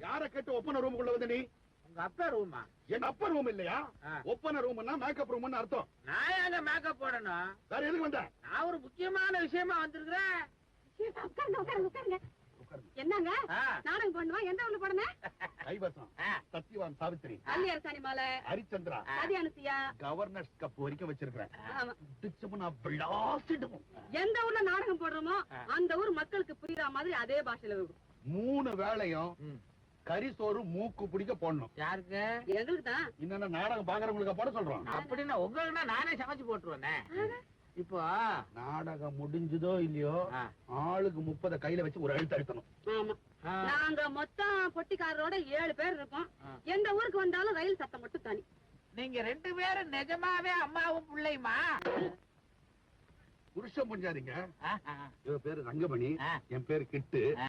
யார கேட்டு ஒப்பன ரூமுக்குள்ள வந்து நீ? உங்க அப்பா ரூமா? எங்க அப்பா ரூம் இல்லையா. ஒப்பன ரூம்னா மேக்கப் ரூம்னு அர்த்தம். நான் ஏங்க மேக்கப் போடணும்? வேற எதுக்கு வந்த? நான் ஒரு முக்கியமான விஷயமா வந்திருக்கிறேன். உட்காருங்க உட்காருங்க உட்காருங்க. என்னங்க. நாடகம் பண்ணுவா எந்த ஊர்ல போடணும்? கைவசம். சத்யவான் சாவித்திரி. கல்லி அரசாணி மாலை ஹரிச்சந்திரா அனுசியா கவர்னர்ஸ் கப் வரைக்கும் வச்சிருக்கிறேன். எந்த ஊர்ல நாடகம் போடுறோமோ. அந்த ஊர் மக்களுக்கு புரியுற மாதிரி அதே பாஷையில இருக்கும். மூணு வேளையும் ம். கறி சோறு மூக்கு பிடிக்க போடணும். யாருக்கு? எங்களுக்கு தான். என்னென்ன நாடகம் பாக்குறவங்களுக்கு போட சொல்றோம். அப்படின்னா உங்களுக்குன்னா நானே சமைச்சு போட்டுருவேனே. இப்போ நாடகம் முடிஞ்சதோ இல்லையோ. ஆளுக்கு முப்பத கையில வச்சு ஒரு அழுத்த அழுத்தணும். நாங்க மொத்தம் பொட்டிக்காரரோட ஏழு பேர் இருக்கோம். எந்த ஊருக்கு வந்தாலும் ரயில் சத்தம் மட்டும் தனி. நீங்க ரெண்டு பேரும் நிஜமாவே அம்மாவும் பிள்ளையுமா? புருஷன் புரிஞ்சாதீங்க இவ பேரு ரங்கமணி. என் பேரு கிட்டு.